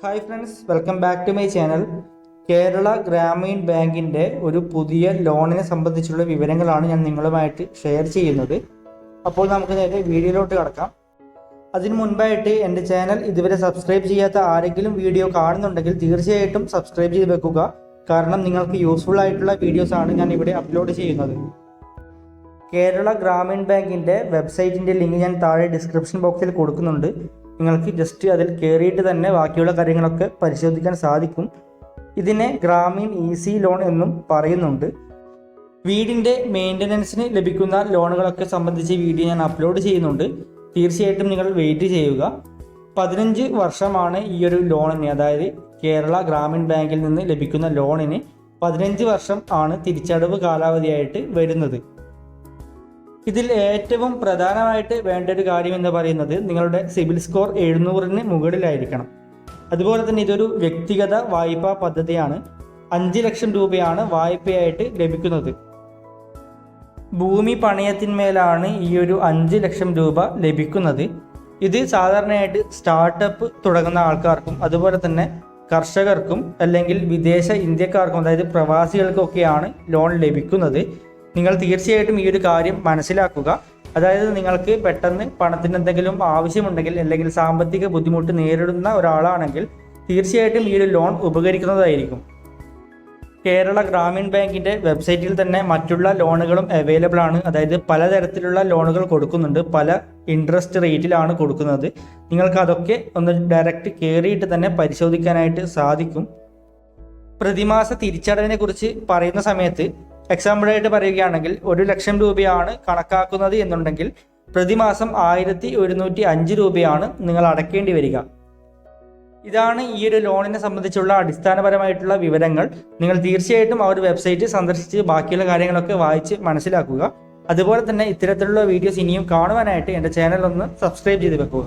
Hi friends welcome back to my channel Kerala Gramin ബാങ്കിന്റെ ഒരു പുതിയ ലോണിനെ സംബന്ധിച്ചുള്ള വിവരങ്ങളാണ് ഞാൻ നിങ്ങളുമായിട്ട് ഷെയർ ചെയ്യുന്നത്. അപ്പോൾ നമുക്ക് നേരെ വീഡിയോയിലോട്ട് കടക്കാം. അതിന് മുൻപായിട്ട് എന്റെ ചാനൽ ഇതുവരെ സബ്സ്ക്രൈബ് ചെയ്യാത്ത ആരെങ്കിലും വീഡിയോ കാണുന്നുണ്ടെങ്കിൽ തീർച്ചയായിട്ടും സബ്സ്ക്രൈബ് ചെയ്ത് വെക്കുക. കാരണം നിങ്ങൾക്ക് യൂസ്ഫുൾ ആയിട്ടുള്ള വീഡിയോസാണ് ഞാൻ ഇവിടെ അപ്ലോഡ് ചെയ്യുന്നത്. കേരള ഗ്രാമീൺ ബാങ്കിന്റെ വെബ്സൈറ്റിന്റെ ലിങ്ക് ഞാൻ താഴെ ഡിസ്ക്രിപ്ഷൻ ബോക്സിൽ കൊടുക്കുന്നുണ്ട്. നിങ്ങൾക്ക് ജസ്റ്റ് അതിൽ കയറിയിട്ട് തന്നെ ബാക്കിയുള്ള കാര്യങ്ങളൊക്കെ പരിശോധിക്കാൻ സാധിക്കും. ഇതിനെ ഗ്രാമീൺ ഈസി ലോൺ എന്നും പറയുന്നുണ്ട്. വീടിന്റെ മെയിന്റനൻസിന് ലഭിക്കുന്ന ലോണുകളൊക്കെ സംബന്ധിച്ച് വീഡിയോ ഞാൻ അപ്ലോഡ് ചെയ്യുന്നുണ്ട്. തീർച്ചയായിട്ടും നിങ്ങൾ വെയിറ്റ് ചെയ്യുക. പതിനഞ്ച് വർഷമാണ് ഈ ഒരു ലോണിന് അതായത് കേരള ഗ്രാമീൺ ബാങ്കിൽ നിന്ന് ലഭിക്കുന്ന ലോണിന് പതിനഞ്ച് വർഷം ആണ് തിരിച്ചടവ് കാലാവധിയായിട്ട് വരുന്നത്. ഇതിൽ ഏറ്റവും പ്രധാനമായിട്ട് വേണ്ട ഒരു കാര്യം എന്ന് പറയുന്നത് നിങ്ങളുടെ സിവിൽ സ്കോർ എഴുന്നൂറിന് മുകളിലായിരിക്കണം. അതുപോലെ തന്നെ ഇതൊരു വ്യക്തിഗത വായ്പാ പദ്ധതിയാണ്. അഞ്ച് ലക്ഷം രൂപയാണ് വായ്പയായിട്ട് ലഭിക്കുന്നത്. ഭൂമി പണയത്തിന്മേലാണ് ഈ ഒരു അഞ്ച് ലക്ഷം രൂപ ലഭിക്കുന്നത്. ഇത് സാധാരണയായിട്ട് സ്റ്റാർട്ടപ്പ് തുടങ്ങുന്ന ആൾക്കാർക്കും അതുപോലെ തന്നെ കർഷകർക്കും അല്ലെങ്കിൽ വിദേശ ഇന്ത്യക്കാർക്കും അതായത് പ്രവാസികൾക്കൊക്കെയാണ് ലോൺ ലഭിക്കുന്നത്. നിങ്ങൾ തീർച്ചയായിട്ടും ഈ ഒരു കാര്യം മനസ്സിലാക്കുക. അതായത് നിങ്ങൾക്ക് പെട്ടെന്ന് പണത്തിന് എന്തെങ്കിലും ആവശ്യമുണ്ടെങ്കിൽ അല്ലെങ്കിൽ സാമ്പത്തിക ബുദ്ധിമുട്ട് നേരിടുന്ന ഒരാളാണെങ്കിൽ തീർച്ചയായിട്ടും ഈ ഒരു ലോൺ ഉപകരിക്കുന്നതായിരിക്കും. കേരള ഗ്രാമീൺ ബാങ്കിന്റെ വെബ്സൈറ്റിൽ തന്നെ മറ്റുള്ള ലോണുകളും അവൈലബിൾ ആണ്. അതായത് പലതരത്തിലുള്ള ലോണുകൾ കൊടുക്കുന്നുണ്ട്. പല ഇൻട്രസ്റ്റ് റേറ്റിലാണ് കൊടുക്കുന്നത്. നിങ്ങൾക്ക് അതൊക്കെ ഒന്ന് ഡയറക്റ്റ് കയറിയിട്ട് തന്നെ പരിശോധിക്കാനായിട്ട് സാധിക്കും. പ്രതിമാസ തിരിച്ചടവിനെ കുറിച്ച് പറയുന്ന സമയത്ത് എക്സാമ്പിളായിട്ട് പറയുകയാണെങ്കിൽ ഒരു ലക്ഷം രൂപയാണ് കണക്കാക്കുന്നത് എന്നുണ്ടെങ്കിൽ പ്രതിമാസം ആയിരത്തി ഒരുന്നൂറ്റി അഞ്ച് രൂപയാണ് നിങ്ങൾ അടയ്ക്കേണ്ടി വരിക. ഇതാണ് ഈ ഒരു ലോണിനെ സംബന്ധിച്ചുള്ള അടിസ്ഥാനപരമായിട്ടുള്ള വിവരങ്ങൾ. നിങ്ങൾ തീർച്ചയായിട്ടും ആ ഒരു വെബ്സൈറ്റ് സന്ദർശിച്ച് ബാക്കിയുള്ള കാര്യങ്ങളൊക്കെ വായിച്ച് മനസ്സിലാക്കുക. അതുപോലെ തന്നെ ഇത്തരത്തിലുള്ള വീഡിയോസ് ഇനിയും കാണുവാനായിട്ട് എന്റെ ചാനൽ ഒന്ന് സബ്സ്ക്രൈബ് ചെയ്ത് വെക്കുക.